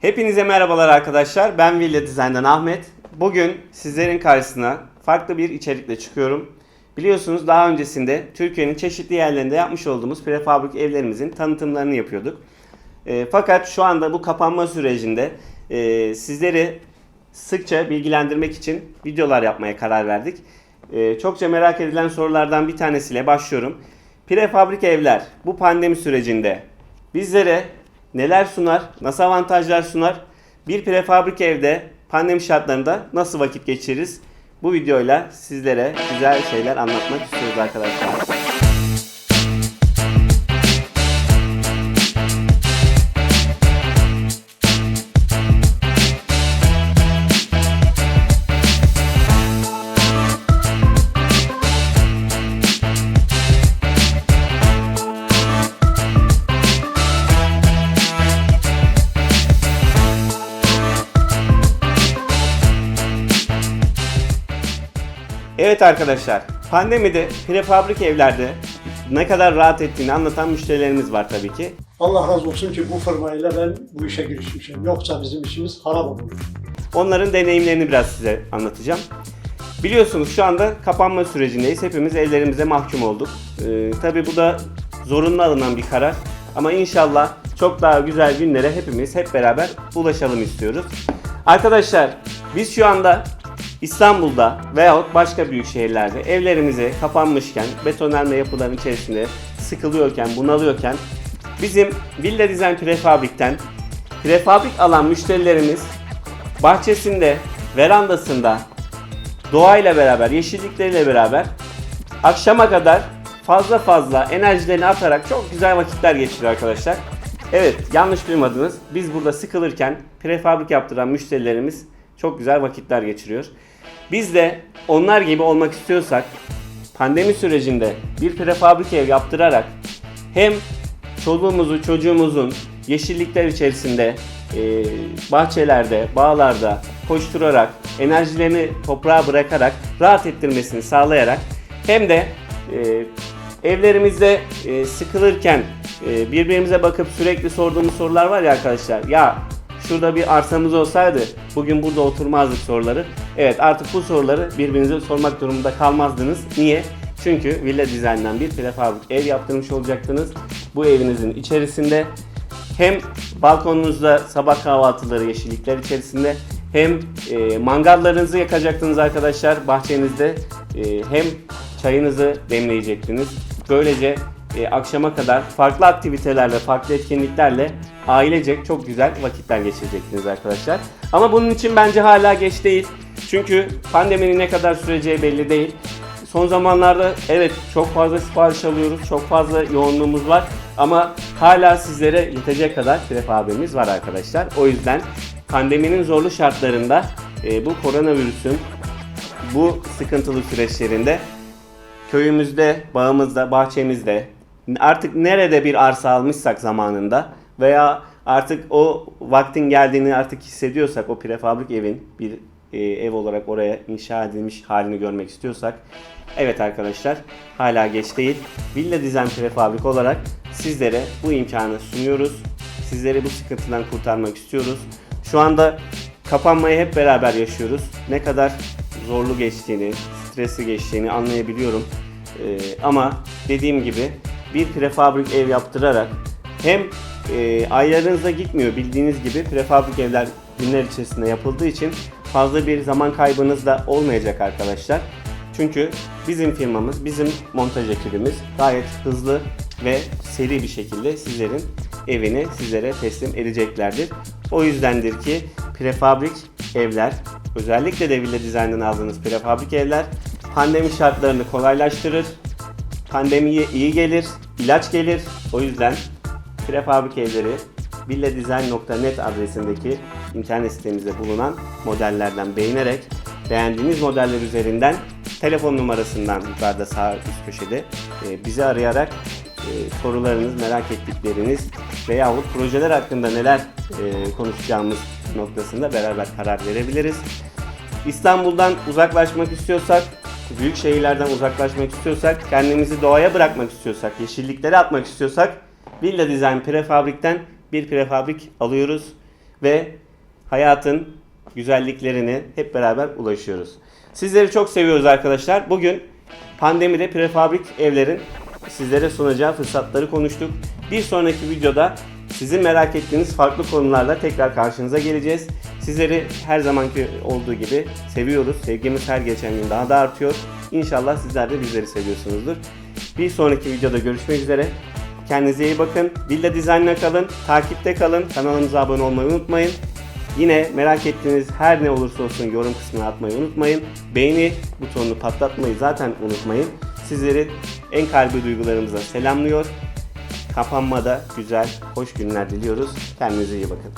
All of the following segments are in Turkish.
Hepinize merhabalar arkadaşlar. Ben Villa Design'dan Ahmet. Bugün sizlerin karşısına farklı bir içerikle çıkıyorum. Biliyorsunuz daha öncesinde Türkiye'nin çeşitli yerlerinde yapmış olduğumuz prefabrik evlerimizin tanıtımlarını yapıyorduk. E, fakat şu anda bu kapanma sürecinde e, sizleri sıkça bilgilendirmek için videolar yapmaya karar verdik. E, çokça merak edilen sorulardan bir tanesiyle başlıyorum. Prefabrik evler bu pandemi sürecinde bizlere neler sunar, nasıl avantajlar sunar? Bir prefabrik evde pandemi şartlarında nasıl vakit geçiririz? Bu videoyla sizlere güzel şeyler anlatmak istiyoruz arkadaşlar. Evet arkadaşlar, pandemide prefabrik evlerde ne kadar rahat ettiğini anlatan müşterilerimiz var tabii ki. Allah razı olsun ki bu firmayla ben bu işe girişmişim. Yoksa bizim işimiz harap olur. Onların deneyimlerini biraz size anlatacağım. Biliyorsunuz şu anda kapanma sürecindeyiz. Hepimiz evlerimize mahkum olduk. Ee, tabii bu da zorunlu alınan bir karar. Ama inşallah çok daha güzel günlere hepimiz hep beraber ulaşalım istiyoruz. Arkadaşlar biz şu anda İstanbul'da veyahut başka büyük şehirlerde evlerimize kapanmışken, betonarme yapıların içerisinde sıkılıyorken, bunalıyorken bizim Villa Design Prefabrik'ten prefabrik alan müşterilerimiz bahçesinde, verandasında, doğayla beraber, yeşillikleriyle beraber akşama kadar fazla fazla enerjilerini atarak çok güzel vakitler geçiriyor arkadaşlar. Evet, yanlış duymadınız. Biz burada sıkılırken prefabrik yaptıran müşterilerimiz çok güzel vakitler geçiriyor. Biz de onlar gibi olmak istiyorsak pandemi sürecinde bir prefabrik ev yaptırarak hem çoluğumuzu çocuğumuzun yeşillikler içerisinde e, bahçelerde, bağlarda koşturarak, enerjilerini toprağa bırakarak rahat ettirmesini sağlayarak hem de e, evlerimizde e, sıkılırken e, birbirimize bakıp sürekli sorduğumuz sorular var ya arkadaşlar. Ya şurada bir arsamız olsaydı bugün burada oturmazdık soruları. Evet artık bu soruları birbirinize sormak durumunda kalmazdınız. Niye? Çünkü Villa Design'dan bir prefabrik ev yaptırmış olacaktınız. Bu evinizin içerisinde hem balkonunuzda sabah kahvaltıları yeşillikler içerisinde hem e, mangallarınızı yakacaktınız arkadaşlar bahçenizde e, hem çayınızı demleyecektiniz. Böylece e, akşama kadar farklı aktivitelerle, farklı etkinliklerle ailecek çok güzel vakitler geçireceksiniz arkadaşlar. Ama bunun için bence hala geç değil. Çünkü pandeminin ne kadar süreceği belli değil. Son zamanlarda evet çok fazla sipariş alıyoruz, çok fazla yoğunluğumuz var ama hala sizlere yetecek kadar prefabimiz var arkadaşlar. O yüzden pandeminin zorlu şartlarında e, bu koronavirüsün bu sıkıntılı süreçlerinde köyümüzde, bağımızda, bahçemizde artık nerede bir arsa almışsak zamanında veya artık o vaktin geldiğini artık hissediyorsak o prefabrik evin bir e, ev olarak oraya inşa edilmiş halini görmek istiyorsak evet arkadaşlar hala geç değil. Villa Design Prefabrik olarak sizlere bu imkanı sunuyoruz. Sizleri bu sıkıntıdan kurtarmak istiyoruz. Şu anda kapanmayı hep beraber yaşıyoruz. Ne kadar zorlu geçtiğini, stresli geçtiğini anlayabiliyorum. Ee, ama dediğim gibi bir prefabrik ev yaptırarak hem e, aylarınıza gitmiyor bildiğiniz gibi prefabrik evler günler içerisinde yapıldığı için fazla bir zaman kaybınız da olmayacak arkadaşlar. Çünkü bizim firmamız, bizim montaj ekibimiz gayet hızlı ve seri bir şekilde sizlerin evini sizlere teslim edeceklerdir. O yüzdendir ki prefabrik evler, özellikle de Villa Design'dan aldığınız prefabrik evler pandemi şartlarını kolaylaştırır. Pandemiye iyi gelir, ilaç gelir. O yüzden prefabrik evleri villadesign.net adresindeki internet sitemizde bulunan modellerden beğenerek beğendiğiniz modeller üzerinden telefon numarasından yukarıda sağ üst köşede e, bizi arayarak e, sorularınız, merak ettikleriniz veyahut projeler hakkında neler e, konuşacağımız noktasında beraber karar verebiliriz. İstanbul'dan uzaklaşmak istiyorsak, büyük şehirlerden uzaklaşmak istiyorsak, kendimizi doğaya bırakmak istiyorsak, yeşilliklere atmak istiyorsak Villa Design Prefabrik'ten bir prefabrik alıyoruz ve hayatın güzelliklerini hep beraber ulaşıyoruz. Sizleri çok seviyoruz arkadaşlar. Bugün pandemide prefabrik evlerin sizlere sunacağı fırsatları konuştuk. Bir sonraki videoda sizin merak ettiğiniz farklı konularla tekrar karşınıza geleceğiz. Sizleri her zamanki olduğu gibi seviyoruz. Sevgimiz her geçen gün daha da artıyor. İnşallah sizler de bizleri seviyorsunuzdur. Bir sonraki videoda görüşmek üzere. Kendinize iyi bakın. Villa Design'la kalın. Takipte kalın. Kanalımıza abone olmayı unutmayın. Yine merak ettiğiniz her ne olursa olsun yorum kısmına atmayı unutmayın. Beğeni butonunu patlatmayı zaten unutmayın. Sizleri en kalbi duygularımıza selamlıyor. Kapanmada güzel, hoş günler diliyoruz. Kendinize iyi bakın.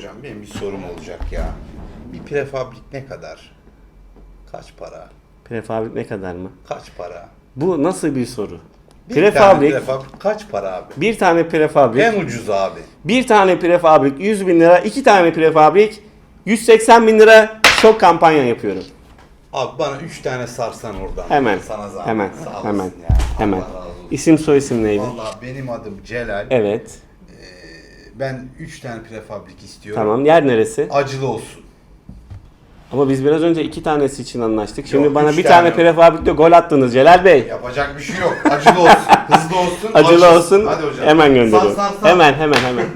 Hocam benim bir sorum olacak ya. Bir prefabrik ne kadar? Kaç para? Prefabrik ne kadar mı? Kaç para? Bu nasıl bir soru? Bir tane prefabrik, prefabrik kaç para abi? bir tane prefabrik, En ucuz abi. bir tane prefabrik 100 bin lira, iki tane prefabrik 180 bin lira şok kampanya yapıyorum. Abi bana 3 tane sarsan oradan. Hemen, Sana zahmet. hemen, Sağ hemen, ya. hemen. Allah. İsim soy isim neydi? Vallahi benim adım Celal. Evet, Ben 3 tane prefabrik istiyorum. tamam. Yer neresi? Acılı olsun. Ama biz biraz önce iki tanesi için anlaştık. Şimdi Yok, bana üç bir tane tane prefabrikte gol attınız Celal Bey. Yapacak bir şey yok. Acılı olsun. Hızlı olsun. Acılı açız. olsun. Hadi hocam. Hemen gönderiyorum. Sar, sar, sar. Hemen hemen hemen.